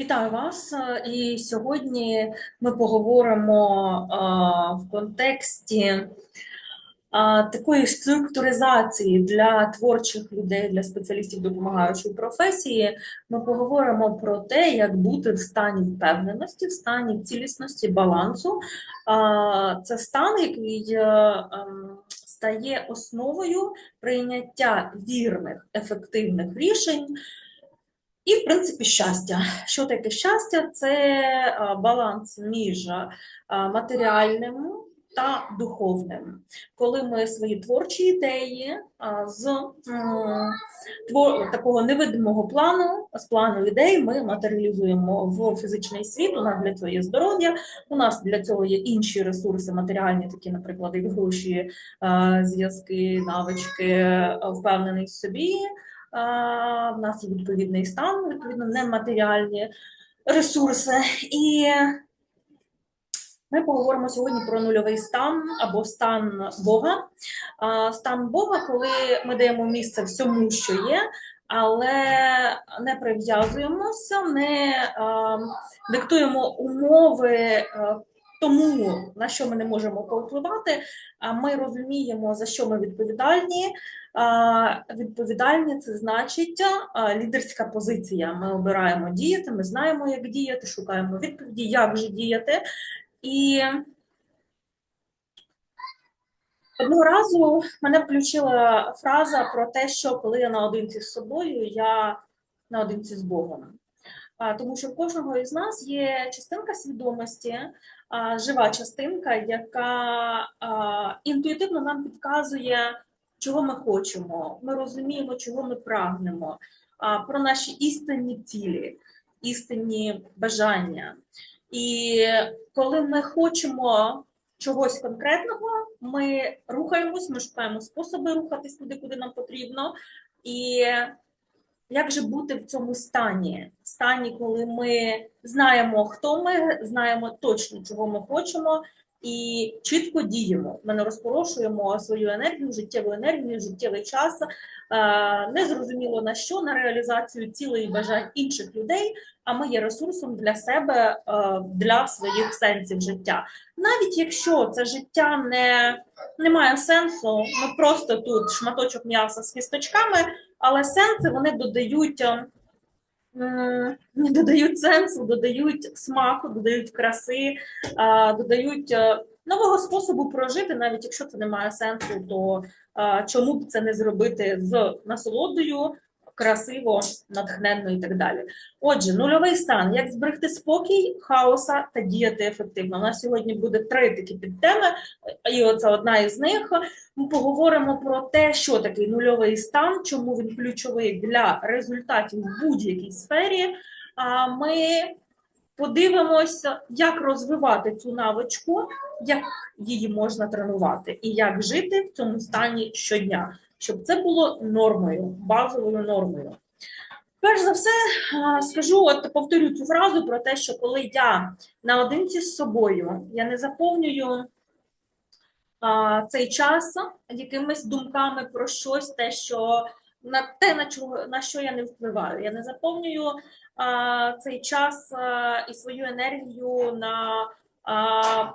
Вітаю вас. Е, І сьогодні ми поговоримо а, в контексті а, такої структуризації для творчих людей, для спеціалістів допомагаючої професії. Ми поговоримо про те, як бути в стані впевненості, в стані цілісності, балансу. Це стан, який е, ем, стає основою прийняття вірних, ефективних рішень. І, в принципі, щастя. Що таке щастя? Це баланс між матеріальним та духовним. Коли ми свої творчі ідеї а, з твор, такого невидимого плану, з плану ідей, ми матеріалізуємо в фізичний світ. У нас для цього є здоров'я, у нас для цього є інші ресурси матеріальні, такі, наприклад, гроші, зв'язки, навички, впевненість в собі. В нас є відповідний стан, відповідно, нематеріальні ресурси. І ми поговоримо сьогодні про нульовий стан або стан Бога. Стан Бога, коли ми даємо місце всьому, що є, але не прив'язуємося, не диктуємо умови. Тому на що ми не можемо повпливати, ми розуміємо, за що ми відповідальні. Відповідальні це значить лідерська позиція. Ми обираємо діяти, ми знаємо, як діяти, шукаємо відповіді, як же діяти. І одного разу мене включила фраза про те, що коли я наодинці з собою, я наодинці з Богом. Тому що в кожного із нас є частинка свідомості, жива частинка, яка інтуїтивно нам підказує, чого ми хочемо. Ми розуміємо, чого ми прагнемо, про наші істинні цілі, істинні бажання. І коли ми хочемо чогось конкретного, ми рухаємось, ми шукаємо способи рухатись туди, куди нам потрібно. І як же бути в цьому стані? Стані, коли ми знаємо, хто ми, знаємо точно, чого ми хочемо, і чітко діємо. Ми не розпорошуємо свою енергію, життєву енергію, життєвий час, не зрозуміло на що, на реалізацію цілей і бажань інших людей. А ми є ресурсом для себе, для своїх сенсів життя. Навіть якщо це життя не, не має сенсу, ми просто тут шматочок м'яса з кісточками, але сенси вони додають. Додають сенсу, додають смаку, додають краси, додають нового способу прожити, навіть якщо це не має сенсу, то чому б це не зробити з насолодою, красиво, натхненно і так далі. Отже, нульовий стан: як зберегти спокій, хаоса та діяти ефективно. У нас сьогодні буде три такі підтеми, і оце одна із них. Ми поговоримо про те, що такий нульовий стан, чому він ключовий для результатів в будь-якій сфері. А ми подивимося, як розвивати цю навичку, як її можна тренувати, і як жити в цьому стані щодня, щоб це було нормою, базовою нормою. Перш за все, скажу, от повторю цю фразу про те, що коли я наодинці з собою, я не заповнюю а, цей час якимись думками про щось, те, що на те, на чого на що я не впливаю. Я не заповнюю а, цей час а, і свою енергію на а,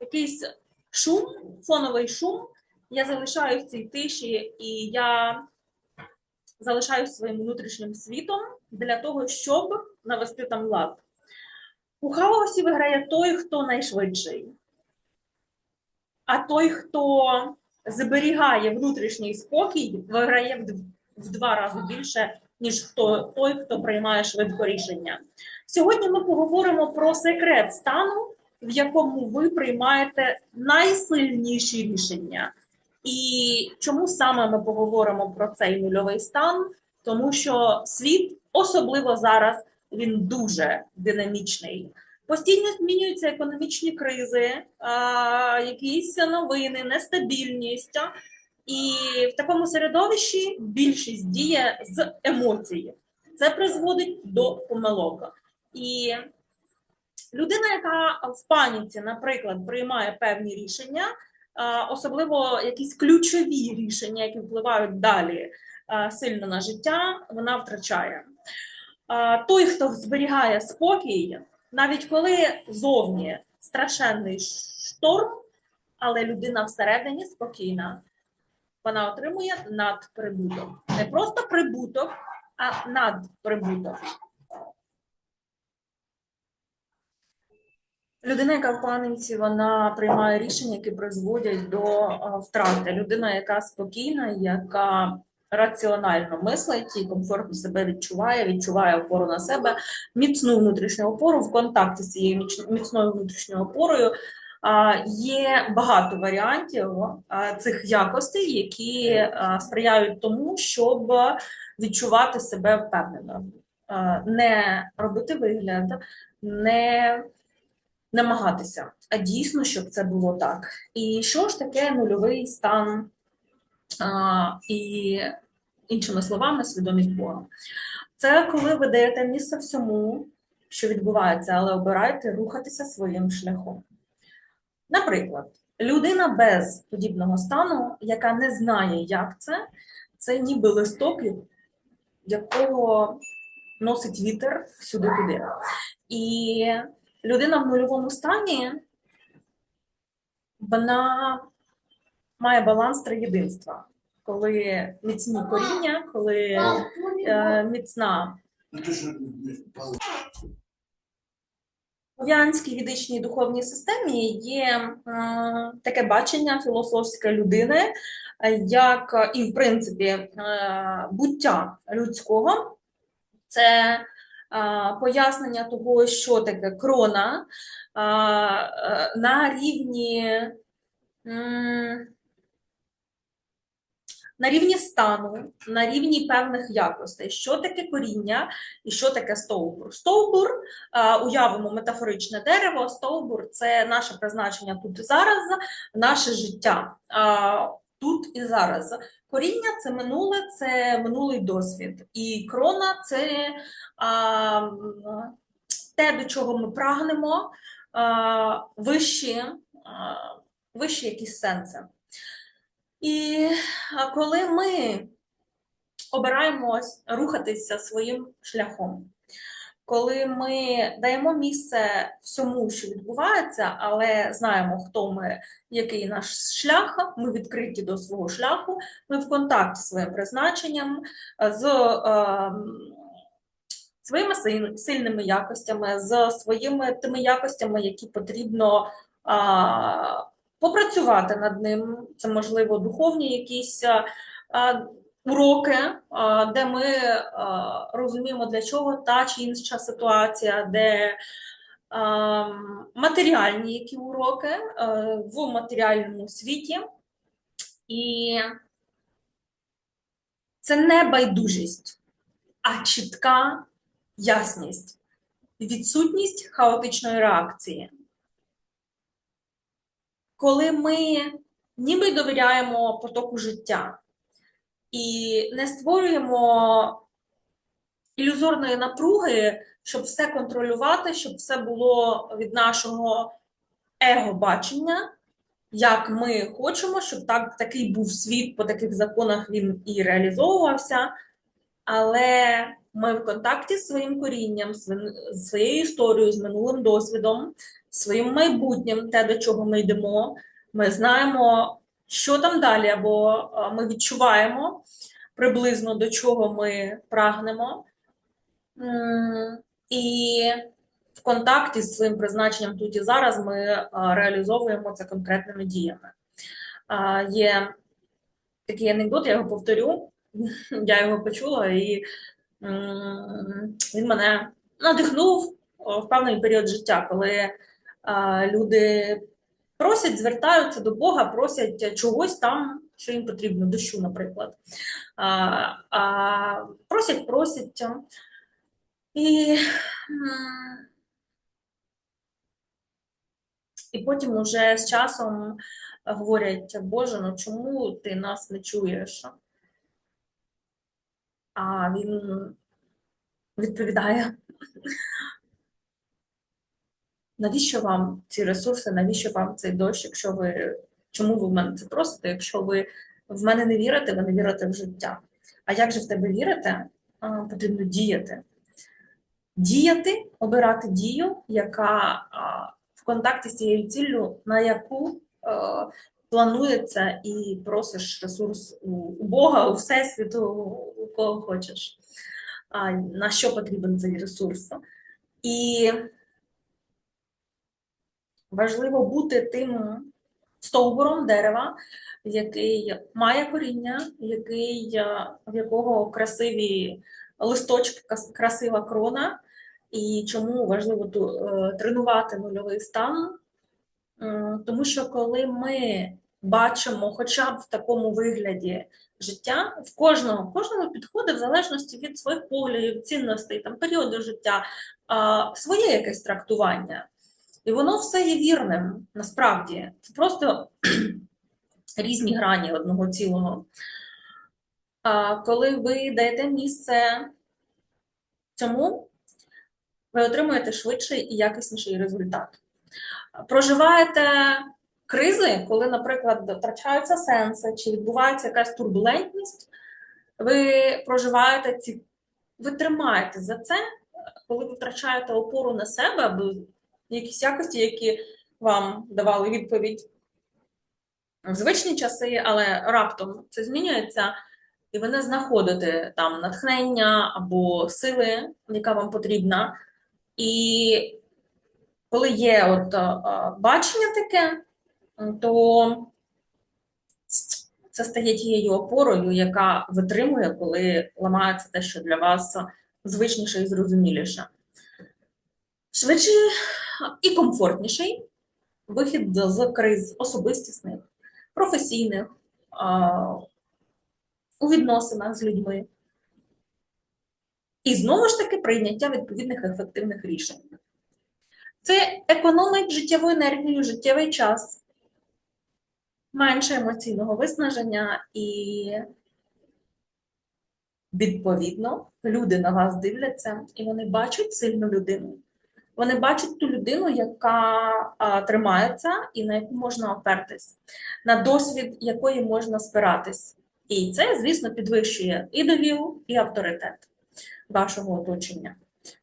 якийсь шум, фоновий шум. Я залишаю в цій тиші, і я залишаюсь своїм внутрішнім світом для того, щоб навести там лад. У хаосі виграє той, хто найшвидший. А той, хто зберігає внутрішній спокій, виграє в два рази більше, ніж хто той, хто приймає швидко рішення. Сьогодні ми поговоримо про секрет стану, в якому ви приймаєте найсильніші рішення. І чому саме ми поговоримо про цей нульовий стан? Тому що світ, особливо зараз, він дуже динамічний. Постійно змінюються економічні кризи, а, якісь новини, нестабільність. І в такому середовищі більшість діє з емоції. Це призводить до помилок. І людина, яка в паніці, наприклад, приймає певні рішення, особливо якісь ключові рішення, які впливають далі сильно на життя, вона втрачає. той, хто зберігає спокій, навіть коли зовні страшенний шторм, але людина всередині спокійна, вона отримує надприбуток. Не просто прибуток, а надприбуток. Людина, яка в паніці, вона приймає рішення, які призводять до втрати. Людина, яка спокійна, яка раціонально мислить і комфортно себе відчуває, відчуває опору на себе, міцну внутрішню опору в контакті з цією міцною внутрішньою опорою. Є багато варіантів цих якостей, які сприяють тому, щоб відчувати себе впевнено, не робити вигляд, не намагатися, а дійсно, щоб це було так. І що ж таке нульовий стан, а, і іншими словами, свідомість Бога? Це коли ви даєте місце всьому, що відбувається, але обираєте рухатися своїм шляхом. Наприклад, людина без подібного стану, яка не знає, як це, це ніби листок, якого носить вітер всюди-туди. І людина в нульовому стані, вона має баланс триєдинства, коли міцні коріння, коли е, міцна. В янській ведичній духовній системі є е, таке бачення філософське людини, е, як і, в принципі, е, буття людського. Це пояснення того, що таке крона е, на рівні. На рівні стану, на рівні певних якостей, що таке коріння і що таке стовбур. Стовбур уявимо метафоричне дерево, стовбур це наше призначення тут і зараз, наше життя тут і зараз. Коріння це минуле, це минулий досвід. І крона це а, те, до чого ми прагнемо, а, вищі, а, вищі якісь сенси. І коли ми обираємось рухатися своїм шляхом, коли ми даємо місце всьому, що відбувається, але знаємо, хто ми, який наш шлях, ми відкриті до свого шляху, ми в контакті зі своїм призначенням, з е, своїми сильними якостями, з своїми тими якостями, які потрібно а, попрацювати над ним. Це можливо духовні якісь а, уроки, де ми розуміємо, для чого та чи інша ситуація, де матеріальні які уроки в матеріальному світі. І це не байдужість, а чітка ясність, відсутність хаотичної реакції. Коли ми ніби довіряємо потоку життя і не створюємо ілюзорної напруги, щоб все контролювати, щоб все було від нашого его-бачення, як ми хочемо, щоб так, такий був світ, по таких законах він і реалізовувався. Але ми в контакті з своїм корінням, з своєю історією, з минулим досвідом, своїм майбутнім, те, до чого ми йдемо. Ми знаємо, що там далі, або ми відчуваємо приблизно до чого ми прагнемо. І в контакті з своїм призначенням тут і зараз ми реалізовуємо це конкретними діями. Є такий анекдот, я його повторю. Я його почула, і він мене надихнув в певний період життя, коли люди просять, звертаються до Бога, просять чогось там, що їм потрібно, дощу, наприклад. А, а, просять, просять. І, і потім уже з часом говорять, Боже, ну чому ти нас не чуєш? А він відповідає: навіщо вам ці ресурси, навіщо вам цей дощ, якщо ви чому ви в мене це просите? Якщо ви в мене не вірите, ви не вірите в життя. А як же в тебе вірити? Потрібно діяти. діяти, обирати дію, яка в контакті з цією ціллю, на яку планується і просиш ресурс у, Бога, у Всесвіту, у кого хочеш, на що потрібен цей ресурс. І важливо бути тим стовбуром дерева, який має коріння, який, е, в якого красиві листочки, красива крона. І чому важливо е, тренувати нульовий стан? Тому що коли ми бачимо хоча б в такому вигляді життя, в кожного, кожному підходить в залежності від своїх поглядів, цінностей, там, періоду життя, своє якесь трактування. І воно все є вірним, насправді. Це просто різні грані одного цілого. А коли ви даєте місце цьому, ви отримуєте швидший і якісніший результат. Проживаєте кризи, коли, наприклад, втрачаються сенси, чи відбувається якась турбулентність, ви проживаєте ці, ви тримаєте за це, коли ви втрачаєте опору на себе якісь якості, які вам давали відповідь в звичні часи, але раптом це змінюється, і ви не знаходите там натхнення або сили, яка вам потрібна. І коли є от бачення таке, то це стає тією опорою, яка витримує, коли ламається те, що для вас звичніше і зрозуміліше. Швидший і комфортніший вихід з криз особистісних, професійних, у відносинах з людьми. І знову ж таки прийняття відповідних ефективних рішень. Це економить життєву енергію, життєвий час, менше емоційного виснаження і, відповідно, люди на вас дивляться і вони бачать сильну людину. Вони бачать ту людину, яка а, тримається і на яку можна опертись, на досвід якої можна спиратись. І це, звісно, підвищує і довіру, і авторитет вашого оточення.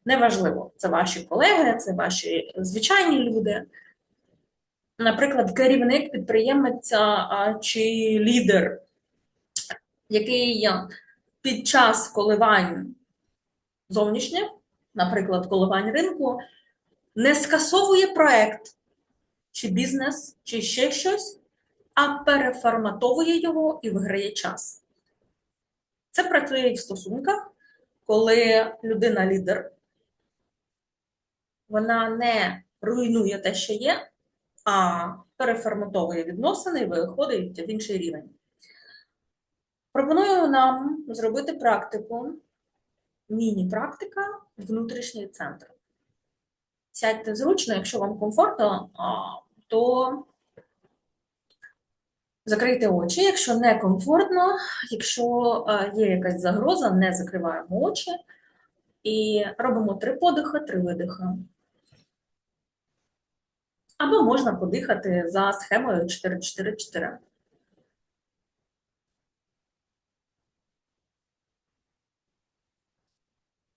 Неважливо, це ваші колеги, це ваші звичайні люди. Наприклад, керівник, підприємець чи лідер, який під час коливань зовнішніх, наприклад, коливань ринку, не скасовує проект чи бізнес, чи ще щось, а переформатовує його і виграє час. Це працює і в стосунках, коли людина-лідер вона не руйнує те, що є, а переформатовує відносини і виходить в інший рівень. Пропоную нам зробити практику, міні-практика внутрішній центр. Сядьте зручно, якщо вам комфортно, то закрийте очі. Якщо не комфортно, якщо є якась загроза, не закриваємо очі і робимо три подиха, три видиха. Або можна подихати за схемою 4-4-4.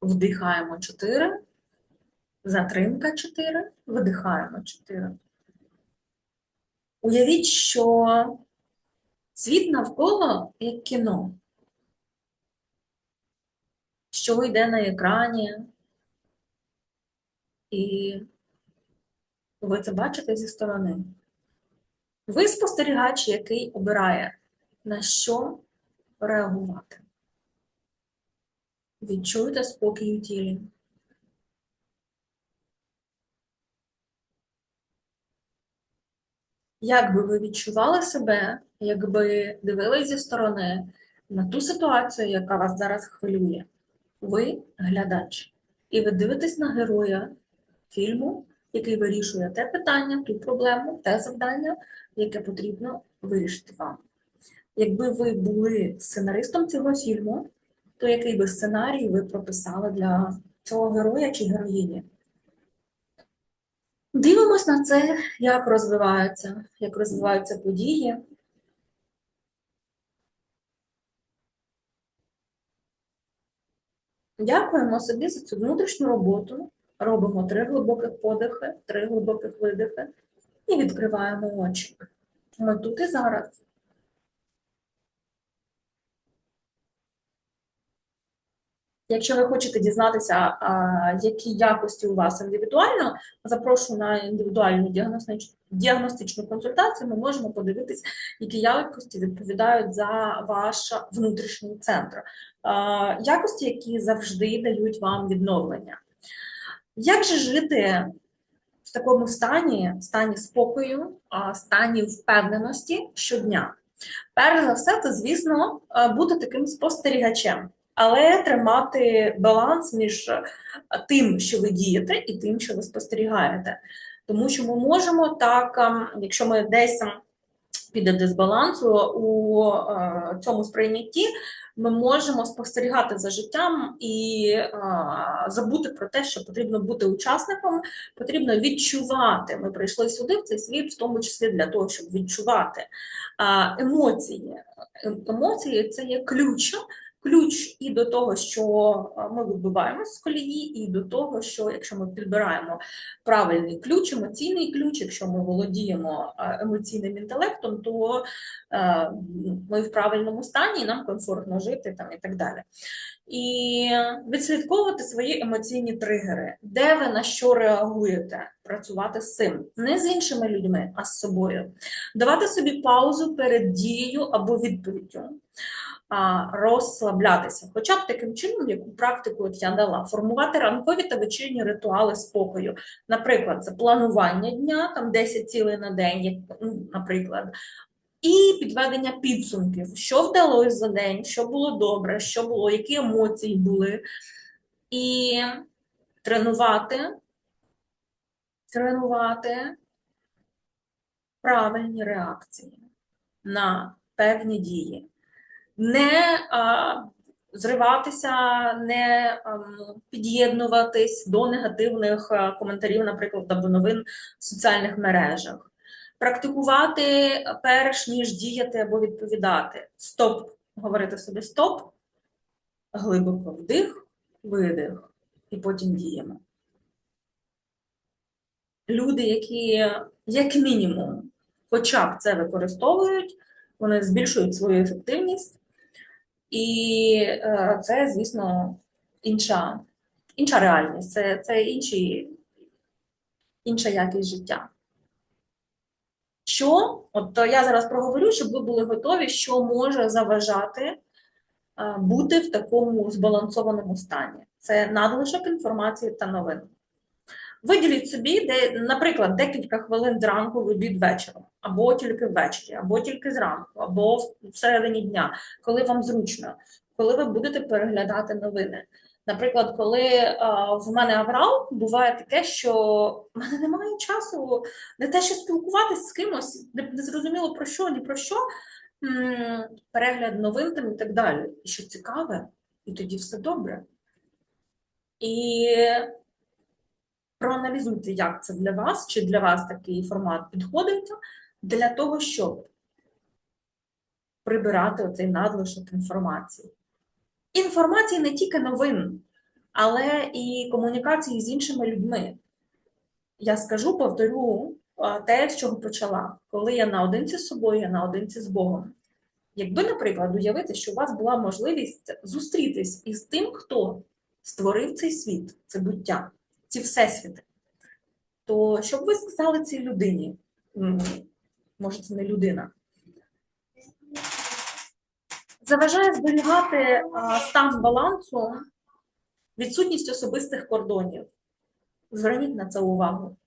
Вдихаємо 4, затримка 4, видихаємо 4. Уявіть, що світ навколо як кіно, що йде на екрані, і ви це бачите зі сторони. Ви спостерігач, який обирає, на що реагувати. Відчуйте спокій у тілі. Як би ви відчували себе, якби дивились зі сторони на ту ситуацію, яка вас зараз хвилює? Ви глядач. І ви дивитесь на героя фільму, який вирішує те питання, ту проблему, те завдання, яке потрібно вирішити вам. Якби ви були сценаристом цього фільму, то який би сценарій ви прописали для цього героя чи героїні? Дивимось на це, як розвиваються, як розвиваються події. Дякуємо собі за цю внутрішню роботу. Робимо три глибоких подихи, три глибоких видихи і відкриваємо очі. Ми тут і зараз. Якщо ви хочете дізнатися, які якості у вас індивідуально, запрошую на індивідуальну діагностич- діагностичну консультацію. Ми можемо подивитись, які якості відповідають за ваш внутрішній центр. Якості, які завжди дають вам відновлення. Як же жити в такому стані, стані спокою, стані впевненості щодня? Перш за все, це, звісно, бути таким спостерігачем але тримати баланс між е, тим, що ви дієте, і тим, що ви спостерігаєте. Тому що ми можемо так, ем, якщо ми десь ем, піде дисбалансу у е, цьому сприйнятті, ми можемо спостерігати за життям і забути про те, що потрібно бути учасником, потрібно відчувати. Ми прийшли сюди в цей світ, в тому числі для того, щоб відчувати емоції. Ем, емоції це є ключ ключ і до того, що ми вибиваємося з колії, і до того, що якщо ми підбираємо правильний ключ, емоційний ключ, якщо ми володіємо емоційним інтелектом, то ми в правильному стані, нам комфортно жити там і так далі. І відслідковувати свої емоційні тригери, де ви на що реагуєте, працювати з цим, не з іншими людьми, а з собою, давати собі паузу перед дією або відповіддю розслаблятися, хоча б таким чином, яку практику я дала, формувати ранкові та вечірні ритуали спокою. Наприклад, це планування дня, там 10 цілей на день, ну, наприклад. І підведення підсумків, що вдалося за день, що було добре, що було, які емоції були. І тренувати, тренувати правильні реакції на певні дії не зриватися, не а, під'єднуватись до негативних коментарів, наприклад, або новин в соціальних мережах, практикувати перш ніж діяти або відповідати. Стоп, говорити собі стоп, глибоко вдих, видих, і потім діємо. Люди, які, як мінімум, хоча б це використовують, вони збільшують свою ефективність, і е, це, звісно, інша інша реальність, це це інші, інша якість життя. Що, от я зараз проговорю, щоб ви були готові, що може заважати е, бути в такому збалансованому стані. Це надлишок інформації та новин. Виділіть собі, де, наприклад, декілька хвилин зранку в обід вечором, або тільки ввечері, або тільки зранку, або всередині дня, коли вам зручно, коли ви будете переглядати новини. Наприклад, коли а, в мене аврал, буває таке, що в мене немає часу не те, що спілкуватися з кимось, не, не зрозуміло про що, ні про що, м перегляд новин там і так далі. І що цікаве, і тоді все добре. І проаналізуйте, як це для вас, чи для вас такий формат підходить, для того, щоб прибирати оцей надлишок інформації. Інформації не тільки новин, але і комунікації з іншими людьми. Я скажу, повторю те, з чого почала. Коли я наодинці з собою, я наодинці з Богом. Якби, наприклад, уявити, що у вас була можливість зустрітись із тим, хто створив цей світ, це буття, ці всесвіти, то що б ви сказали цій людині? Може, це не людина. Заважає зберігати стан балансу, відсутність особистих кордонів. Зверніть на це увагу.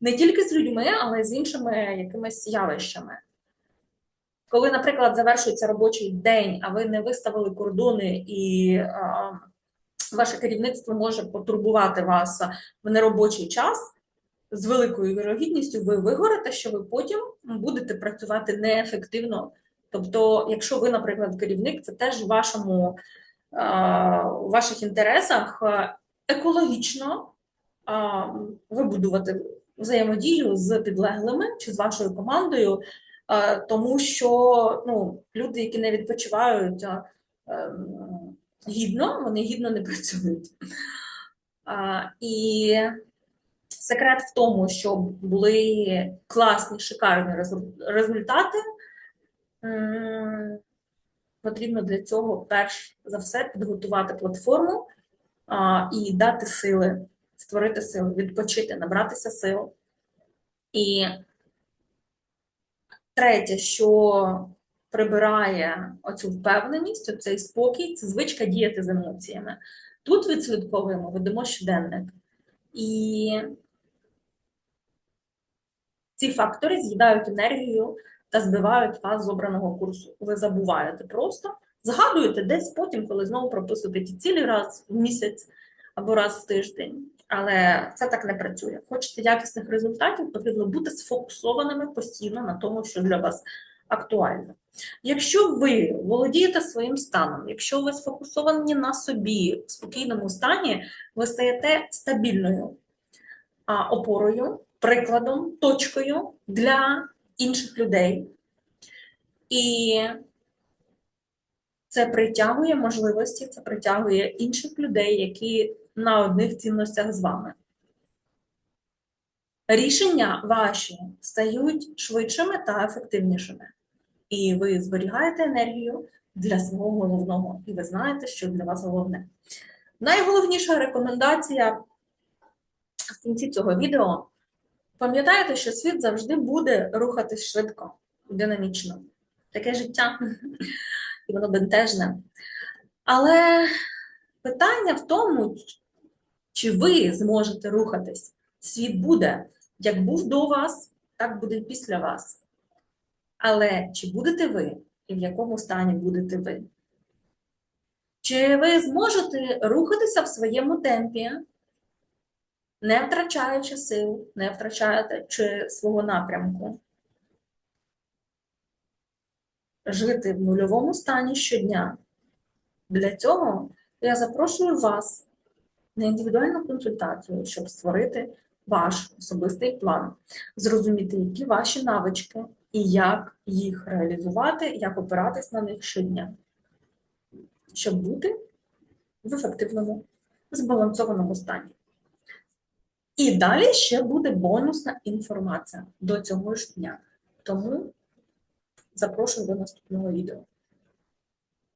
Не тільки з людьми, але й з іншими якимись явищами. Коли, наприклад, завершується робочий день, а ви не виставили кордони і а, ваше керівництво може потурбувати вас в неробочий час, з великою вірогідністю ви вигорите, що ви потім будете працювати неефективно. Тобто, якщо ви, наприклад, керівник, це теж в вашому в ваших інтересах екологічно вибудувати взаємодію з підлеглими чи з вашою командою, тому що ну, люди, які не відпочивають, ем, гідно, вони гідно не працюють. І секрет в тому, щоб були класні, шикарні результати. Потрібно для цього перш за все підготувати платформу і дати сили, створити сили, відпочити, набратися сил. І третє, що прибирає оцю впевненість, оцей спокій, це звичка діяти з емоціями. Тут відслідковуємо, ведемо щоденник. І ці фактори з'їдають енергію та збивають вас з обраного курсу. Ви забуваєте просто, згадуєте десь потім, коли знову прописуєте ті цілі раз в місяць або раз в тиждень. Але це так не працює. Хочете якісних результатів, потрібно бути сфокусованими постійно на тому, що для вас актуально. Якщо ви володієте своїм станом, якщо ви сфокусовані на собі в спокійному стані, ви стаєте стабільною опорою, прикладом, точкою для інших людей. І це притягує можливості, це притягує інших людей, які на одних цінностях з вами. Рішення ваші стають швидшими та ефективнішими. І ви зберігаєте енергію для свого головного, і ви знаєте, що для вас головне. Найголовніша рекомендація в кінці цього відео пам'ятайте, що світ завжди буде рухатись швидко, динамічно. Таке життя, і воно бентежне. Але питання в тому, чи ви зможете рухатись. Світ буде, як був до вас, так буде і після вас. Але чи будете ви і в якому стані будете ви? Чи ви зможете рухатися в своєму темпі, не втрачаючи сил, не втрачаючи свого напрямку? Жити в нульовому стані щодня. Для цього я запрошую вас на індивідуальну консультацію, щоб створити ваш особистий план, зрозуміти, які ваші навички і як їх реалізувати, як опиратись на них щодня, щоб бути в ефективному, збалансованому стані. І далі ще буде бонусна інформація до цього ж дня. Тому запрошую до наступного відео.